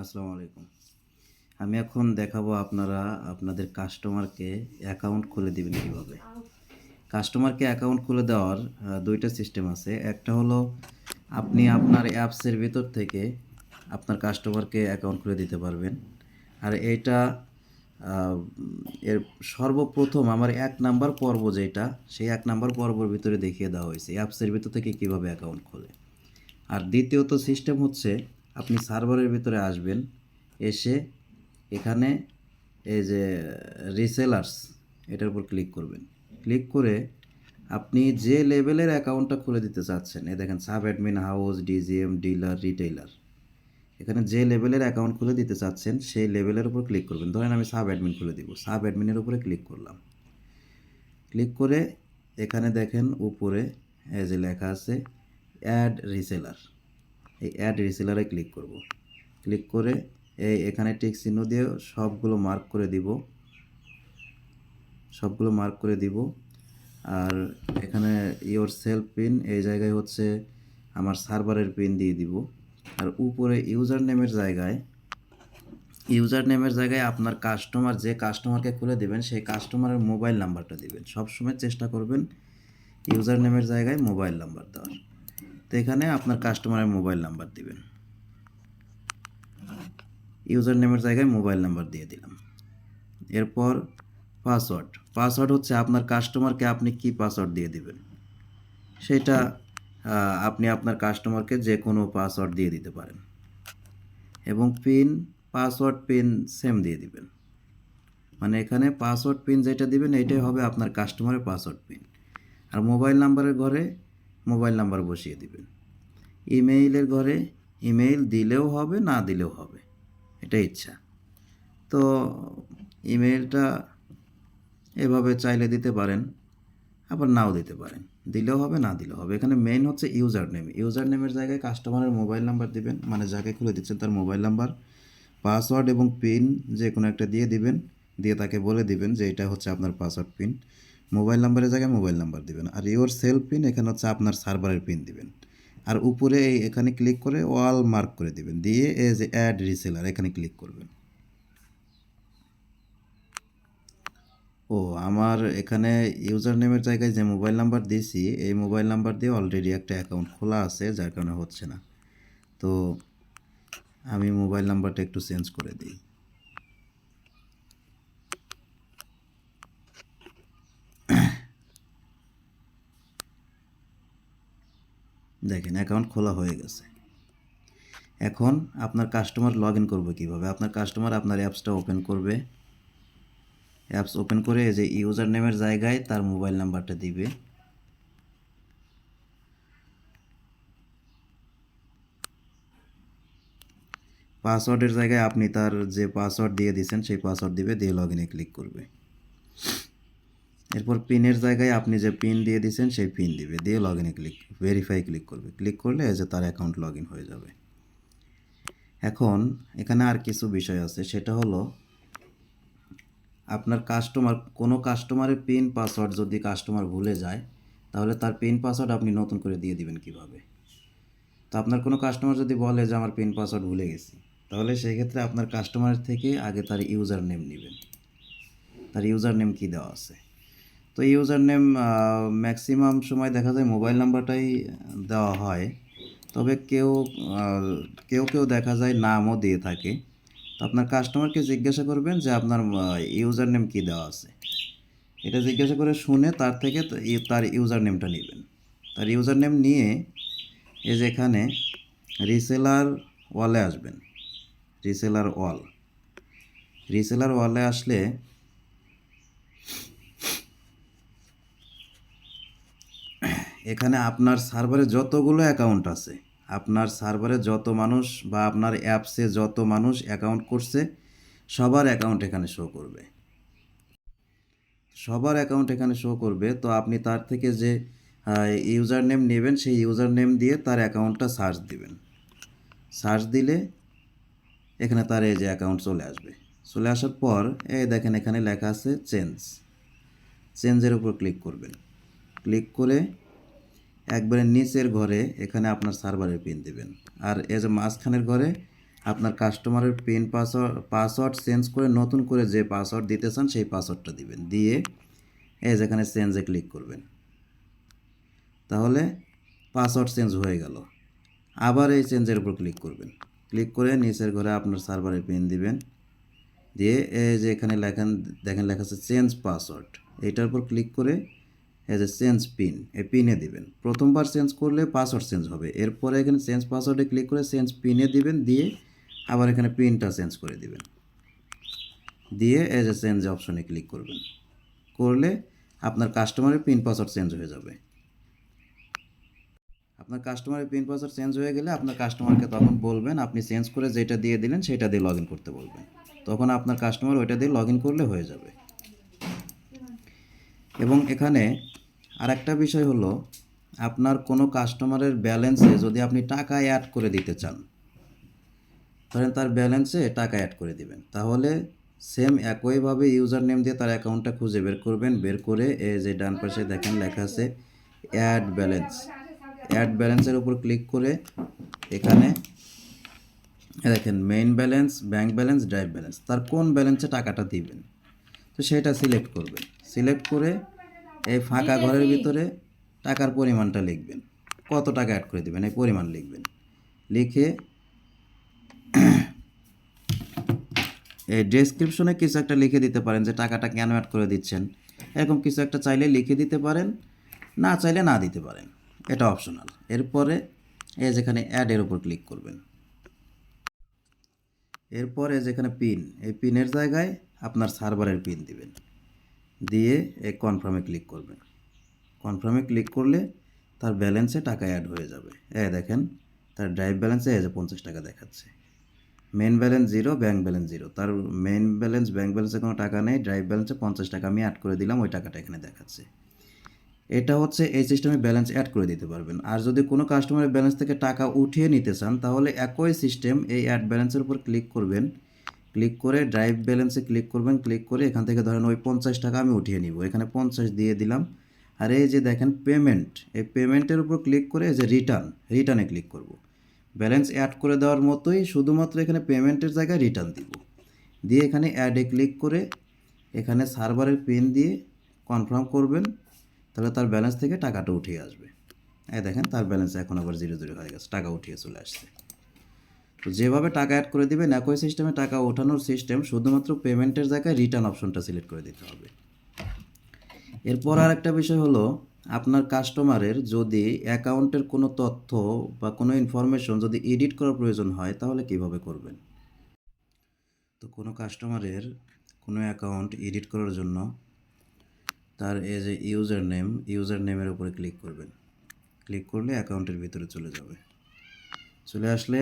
আসসালামু আলাইকুম। আমি এখন দেখাবো আপনারা, আপনাদের কাস্টমারকে অ্যাকাউন্ট খুলে দিবেন কীভাবে। কাস্টমারকে অ্যাকাউন্ট খুলে দেওয়ার দুইটা সিস্টেম আছে। একটা হলো, আপনি আপনার অ্যাপসের ভিতর থেকে আপনার কাস্টমারকে অ্যাকাউন্ট খুলে দিতে পারবেন। আর এটা এর সর্বপ্রথম আমার এক নাম্বার পর্ব যেটা, সেই এক নাম্বার পর্বর ভিতরে দেখিয়ে দেওয়া হয়েছে। অ্যাপসের ভিতর থেকে কীভাবে অ্যাকাউন্ট খোলে। আর দ্বিতীয়ত সিস্টেম হচ্ছে আপনি সার্ভারের ভিতরে আসবেন, এসে এখানে এই যে রিসেলার্স, এটার উপর ক্লিক করবেন। ক্লিক করে আপনি যে লেভেলের অ্যাকাউন্টটা খুলে দিতে চাচ্ছেন এ দেখেন sub admin house, DGM, dealer, retailer, এখানে যে লেভেলের অ্যাকাউন্ট খুলে দিতে চাচ্ছেন, সেই লেভেলের উপর ক্লিক করবেন। ধরেন আমি সাব অ্যাডমিন খুলে দিব, সাব অ্যাডমিনের উপরে ক্লিক করলাম। ক্লিক করে এখানে দেখেন উপরে এই যে লেখা আছে, অ্যাড রিসেলার। এই অ্যাড রিসেলারে ক্লিক করব। ক্লিক করে এই এখানে টিক চিহ্ন দিয়ে সবগুলো মার্ক করে দিব। সবগুলো মার্ক করে দিব। আর এখানে ইওর সেলফ পিন এই জায়গায় হচ্ছে আমার সার্ভারের পিন দিয়ে দিব। আর উপরে ইউজার নেমের জায়গায় ইউজার নেমের জায়গায় আপনার কাস্টমার যে কাস্টমারকে খুলে দেবেন, সেই কাস্টমারের মোবাইল নাম্বারটা দিবেন। সবসময় চেষ্টা করবেন ইউজার নেমের জায়গায় মোবাইল নাম্বার দেওয়ার। তো এখানে আপনার কাস্টমারের মোবাইল নাম্বার দিবেন। ইউজার নেমের জায়গায় মোবাইল নাম্বার দিয়ে দিলাম। এরপর পাসওয়ার্ড পাসওয়ার্ড হচ্ছে আপনার কাস্টমারকে আপনি কি পাসওয়ার্ড দিয়ে দিবেন? সেটা আপনি আপনার কাস্টমারকে যে কোনো পাসওয়ার্ড দিয়ে দিতে পারেন। এবং পিন পাসওয়ার্ড পিন সেম দিয়ে দিবেন। মানে এখানে পাসওয়ার্ড পিন যেটা দিবেন এইটাই হবে আপনার কাস্টমারের পাসওয়ার্ড পিন আর মোবাইল নাম্বারের ঘরে মোবাইল নাম্বার বসিয়ে দিবেন। ইমেইলের ঘরে ইমেইল দিলেও হবে, না দিলেও হবে। এটা ইচ্ছা। তো ইমেইলটা এভাবে চাইলে দিতে পারেন, আবার নাও দিতে পারেন। দিলেও হবে, না দিলেও হবে। এখানে মেইন হচ্ছে ইউজার নেম ইউজার নেমের জায়গায় কাস্টমারের মোবাইল নাম্বার দিবেন মানে যাকে খুলে দিচ্ছেন তার মোবাইল নাম্বার পাসওয়ার্ড এবং পিন যে কোনো একটা দিয়ে দিবেন, দিয়ে তাকে বলে দিবেন যে এটা হচ্ছে আপনার পাসওয়ার্ড পিন মোবাইল নাম্বারের জায়গায় মোবাইল নাম্বার দিবেন। আর ইওর সেলফ পিন এখানে হচ্ছে আপনার সার্ভারের পিন দিবেন। আর উপরে এই এখানে ক্লিক করে ওয়াল মার্ক করে দিবেন। দিয়ে এজ যে অ্যাড রিসেলার এখানে ক্লিক করবেন। ও, আমার এখানে ইউজার নেমের জায়গায় যে মোবাইল নাম্বার দিয়েছি, এই মোবাইল নাম্বার দিয়ে অলরেডি একটা অ্যাকাউন্ট খোলা আছে, যার কারণে হচ্ছে না। তো আমি মোবাইল নাম্বারটা একটু চেঞ্জ করে দিই। দেখেন অ্যাকাউন্ট খোলা হয়ে গেছে। এখন আপনার কাস্টমার লগ ইন করবে কীভাবে? আপনার কাস্টমার আপনার অ্যাপসটা ওপেন করবে। অ্যাপস ওপেন করে যে ইউজার নেমের জায়গায় তার মোবাইল নাম্বারটা দিবে। পাসওয়ার্ডের জায়গায় আপনি তার যে পাসওয়ার্ড দিয়ে দিয়েছেন, সেই পাসওয়ার্ড দিবে দিয়ে লগ ইনে ক্লিক করবে। এরপর পিনের জায়গায় আপনি যে পিন দিয়ে দিয়েছেন সেই পিন দিবে। দিয়ে লগ ইনে ক্লিক ভেরিফাই ক্লিক করবে। ক্লিক করলে যে তার অ্যাকাউন্ট লগ ইন হয়ে যাবে। এখন এখানে আর কিছু বিষয় আছে। সেটা হলো, আপনার কাস্টমার কোনো কাস্টমারের পিন পাসওয়ার্ড যদি কাস্টমার ভুলে যায়, তাহলে তার পিন পাসওয়ার্ড আপনি নতুন করে দিয়ে দিবেন কীভাবে? তো আপনার কোনো কাস্টমার যদি বলে যে, আমার পিন পাসওয়ার্ড ভুলে গেছি, তাহলে সেই ক্ষেত্রে আপনার কাস্টমারের থেকে আগে তার ইউজার নেম নেবেন। তার ইউজার নেম কী দেওয়া আছে? তো ইউজার নেম ম্যাক্সিমাম সময় দেখা যায় মোবাইল নাম্বারটাই দেওয়া হয়। তবে কেউ কেউ কেউ দেখা যায় নামও দিয়ে থাকে। তো আপনার কাস্টমারকে জিজ্ঞাসা করবেন যে আপনার ইউজার নেম কী দেওয়া আছে। এটা জিজ্ঞাসা করে শুনে তার থেকে তার ইউজার নেমটা নেবেন। তার ইউজার নেম নিয়ে এই যে এখানে রিসেলার ওয়ালে আসবেন। রিসেলার ওয়াল। রিসেলার ওয়ালে আসলে এখানে আপনার সার্ভারে যতগুলো অ্যাকাউন্ট আছে, আপনার সার্ভারে যত মানুষ বা আপনার অ্যাপসে যত মানুষ অ্যাকাউন্ট করছে, সবার অ্যাকাউন্ট এখানে শো করবে। সবার অ্যাকাউন্ট এখানে শো করবে, তো আপনি তার থেকে যে ইউজার নেম নেবেন, সেই ইউজার নেম দিয়ে তার অ্যাকাউন্টটা সার্চ দিবেন। সার্চ দিলে এখানে তার এই যে অ্যাকাউন্ট চলে আসবে। চলে আসার পর, এই দেখেন এখানে লেখা আছে চেঞ্জ চেঞ্জের উপর ক্লিক করবেন। ক্লিক করে একবারে নিচের ঘরে এখানে আপনার সার্ভারের পিন দেবেন। আর এই যে মাঝখানের ঘরে আপনার কাস্টমারের পিন পাসওয়ার্ড পাসওয়ার্ড চেঞ্জ করে নতুন করে যে পাসওয়ার্ড দিতে চান সেই পাসওয়ার্ডটা দিবেন। দিয়ে এই যেখানে চেঞ্জে ক্লিক করবেন। তাহলে পাসওয়ার্ড চেঞ্জ হয়ে গেল। আবার এই চেঞ্জের উপর ক্লিক করবেন। ক্লিক করে নিচের ঘরে আপনার সার্ভারে পিন দিবেন। দিয়ে এই যে এখানে লেখেন, দেখেন লেখা আছে চেঞ্জ পাসওয়ার্ড এইটার উপর ক্লিক করে এই যে চেঞ্জ পিন এই পিনে দিবেন। প্রথমবার চেঞ্জ করলে পাসওয়ার্ড চেঞ্জ হবে। এরপরে এখানে চেঞ্জ পাসওয়ার্ডে ক্লিক করে চেঞ্জ পিনে দিবেন, দিয়ে আবার এখানে পিনটা চেঞ্জ করে দিবেন। দিয়ে এই এ চেঞ্জ অপশনে ক্লিক করবেন। করলে আপনার কাস্টমারের পিন পাসওয়ার্ড চেঞ্জ হয়ে যাবে। আপনার কাস্টমারের পিন পাসওয়ার্ড চেঞ্জ হয়ে গেলে আপনার কাস্টমারকে তখন বলবেন, আপনি চেঞ্জ করে যেটা দিয়ে দিলেন সেটা দিয়ে লগ করতে বলবেন। তখন আপনার কাস্টমার ওইটা দিয়ে লগ করলে হয়ে যাবে। এবং এখানে আরেকটা বিষয় হলো, আপনার কোনো কাস্টমারের ব্যালেন্সে যদি আপনি টাকা অ্যাড করে দিতে চান, ধরেন তার ব্যালেন্সে টাকা অ্যাড করে দিবেন, তাহলে সেম একইভাবে ইউজার নেম দিয়ে তার অ্যাকাউন্টটা খুঁজে বের করবেন, বের করে এই যে ডান পাশে দেখেন লেখা আছে অ্যাড ব্যালেন্স অ্যাড ব্যালেন্সের উপর ক্লিক করে এখানে দেখেন main balance bank balance drive balance তার কোন ব্যালেন্সে টাকাটা দিবেন, তো সেটা সিলেক্ট করবেন। সিলেক্ট করে এই ফাঁকা ঘরের ভিতরে টাকার পরিমাণটা লিখবেন। কত টাকা অ্যাড করে দিবেন? এই পরিমাণ লিখবেন। লিখে এই ডেসক্রিপশনে কিছু একটা লিখে দিতে পারেন যে টাকাটা কেন অ্যাড করে দিচ্ছেন। এরকম কিছু একটা চাইলে লিখে দিতে পারেন না চাইলে না দিতে পারেন। এটা অপশনাল এরপরে এই যেখানে অ্যাডের উপর ক্লিক করবেন। এরপরে যেখানে পিন এই পিনের জায়গায় আপনার সার্ভারের পিন দিবেন। দিয়ে এই কনফার্মে ক্লিক করবেন কনফার্মে ক্লিক করলে তার ব্যালেন্সে টাকা অ্যাড হয়ে যাবে। এ দেখেন, তার ড্রাইভ ব্যালেন্সে যে পঞ্চাশ টাকা দেখাচ্ছে। Main balance zero bank balance zero তার মেন ব্যালেন্স ব্যাঙ্ক ব্যালেন্সে কোনো টাকা নেই ড্রাইভ ব্যালেন্সে পঞ্চাশ টাকা আমি অ্যাড করে দিলাম, ওই টাকাটা এখানে দেখাচ্ছে। এটা হচ্ছে এই সিস্টেমে ব্যালেন্স অ্যাড করে দিতে পারবেন। আর যদি কোনো কাস্টমারের ব্যালেন্স থেকে টাকা উঠিয়ে নিতে চান, তাহলে একই সিস্টেম এই অ্যাড ব্যালেন্সের উপর ক্লিক করবেন। ক্লিক করে ড্রাইভ ব্যালেন্সে ক্লিক করবেন ক্লিক করে এখান থেকে ধরেন ওই পঞ্চাশ টাকা আমি উঠিয়ে নিব। এখানে পঞ্চাশ দিয়ে দিলাম। আর এই যে দেখেন পেমেন্ট এই পেমেন্টের উপর ক্লিক করে এই যে রিটার্ন রিটার্নে ক্লিক করব। ব্যালেন্স অ্যাড করে দেওয়ার মতোই শুধুমাত্র এখানে পেমেন্টের জায়গায় রিটার্ন দিব। দিয়ে এখানে অ্যাডে ক্লিক করে এখানে সার্ভারের পিন দিয়ে কনফার্ম করবেন, তাহলে তার ব্যালেন্স থেকে টাকাটা উঠিয়ে আসবে। এই দেখেন তার ব্যালেন্স এখন আবার জিরো জিরো হয়ে গেছে, টাকা উঠিয়ে চলে আসছে। তো যেভাবে টাকা অ্যাড করে দিবেন, একই সিস্টেমে টাকা ওঠানোর সিস্টেম শুধুমাত্র পেমেন্টের জায়গায় রিটার্ন অপশনটা সিলেক্ট করে দিতে হবে। এরপর আর একটা বিষয় হলো, আপনার কাস্টমারের যদি অ্যাকাউন্টের কোনো তথ্য বা কোনো ইনফরমেশন যদি এডিট করার প্রয়োজন হয়, তাহলে কীভাবে করবেন? তো কোনো কাস্টমারের কোনো অ্যাকাউন্ট এডিট করার জন্য তার এ যে ইউজার নেম ইউজার নেমের উপরে ক্লিক করবেন। ক্লিক করলে অ্যাকাউন্টের ভিতরে চলে যাবে। চলে আসলে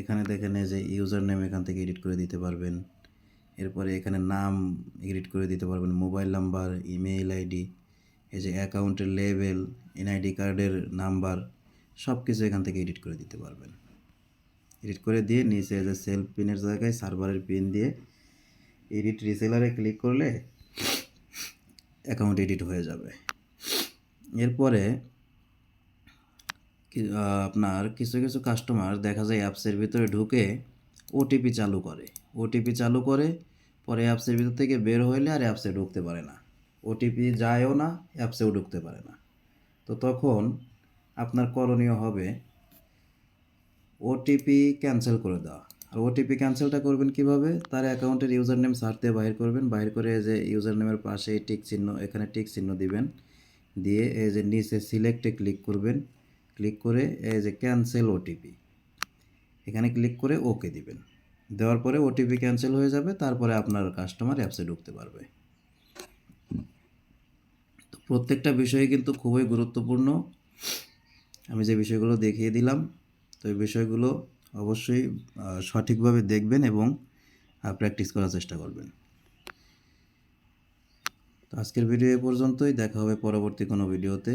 এখানে দেখেন এই যে ইউজার নেম এখান থেকে এডিট করে দিতে পারবেন। এরপরে এখানে নাম এডিট করে দিতে পারবেন, মোবাইল নাম্বার, ইমেইল আইডি, এই যে অ্যাকাউন্টের লেভেল, এনআইডি কার্ডের নাম্বার সব কিছু এখান থেকে এডিট করে দিতে পারবেন। এডিট করে দিয়ে নিচে যে সেলফ পিনের জায়গায় সার্ভারের পিন দিয়ে এডিট রিসেলারে ক্লিক করলে অ্যাকাউন্ট এডিট হয়ে যাবে। এরপরে আপনার কিছু কিছু কাস্টমার দেখা যায় অ্যাপসের ভিতরে ঢুকে ওটিপি চালু করে। ওটিপি চালু করে, পরে অ্যাপসের ভিতর থেকে বের হইলে আর অ্যাপসে ঢুকতে পারে না। ওটিপি যায়ও না অ্যাপসেও ঢুকতে পারে না। তো তখন আপনার করণীয় হবে ওটিপি ক্যান্সেল করে দেওয়া। আর ওটিপি ক্যান্সেলটা করবেন কীভাবে? তার অ্যাকাউন্টের ইউজার নেম সার্চ দিয়ে বাইর করবেন। বাইর করে যে ইউজার নেমের পাশে টিক চিহ্ন, এখানে টিক চিহ্ন দিবেন। দিয়ে এই যে নিচে সিলেক্টে ক্লিক করবেন। ক্লিক করে এই যে ক্যান্সেল ওটিপি এখানে ক্লিক করে ওকে দিবেন। দেওয়ার পরে ওটিপি ক্যান্সেল হয়ে যাবে, তারপরে আপনার কাস্টমার অ্যাপসে ঢুকতে পারবে। তো প্রত্যেকটা বিষয় কিন্তু খুবই গুরুত্বপূর্ণ। আমি যে বিষয়গুলো দেখিয়ে দিলাম, তো এই বিষয়গুলো অবশ্যই সঠিকভাবে দেখবেন এবং প্র্যাকটিস করার চেষ্টা করবেন। তো আজকের ভিডিও এ পর্যন্তই। দেখা হবে পরবর্তী কোনো ভিডিওতে।